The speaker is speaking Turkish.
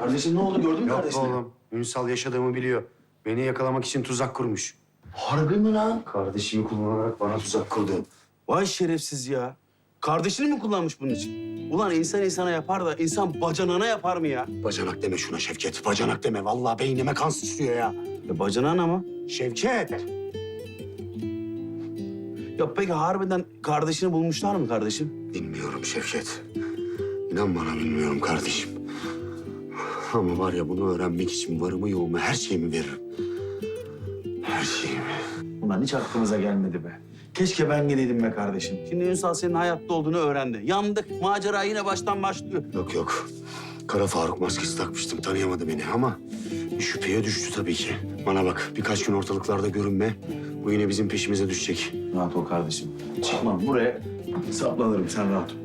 Kardeşim ne oldu gördün mü Yok kardeşini? oğlum. Ünsal yaşadığımı biliyor. Beni yakalamak için tuzak kurmuş. Harbi mi lan? Kardeşimi kullanarak bana tuzak kurdu. Vay şerefsiz ya. Kardeşini mi kullanmış bunun için? Ulan insan insana yapar da insan bacanana yapar mı ya? Bacanak deme şuna Şevket. Bacanak deme. Vallahi beynime kan sıçrıyor ya. Ya bacanana mı? Şevket. Ya peki harbiden kardeşini bulmuşlar mı kardeşim? Bilmiyorum Şevket. İnan bana bilmiyorum kardeşim. Ama var ya bunu öğrenmek için varımı yoğumu her şeyimi veririm. Her şeyimi. Ulan hiç aklımıza gelmedi be. Keşke ben geleydim be kardeşim. Şimdi Ünsal senin hayatta olduğunu öğrendi. Yandık. Macera yine baştan başlıyor. Yok yok. Kara Faruk maskesi takmıştım. Tanıyamadı beni ama şüpheye düştü tabii ki. Bana bak birkaç gün ortalıklarda görünme. Bu yine bizim peşimize düşecek. Rahat ol kardeşim. Çıkmam buraya. Saplanırım sen rahat ol.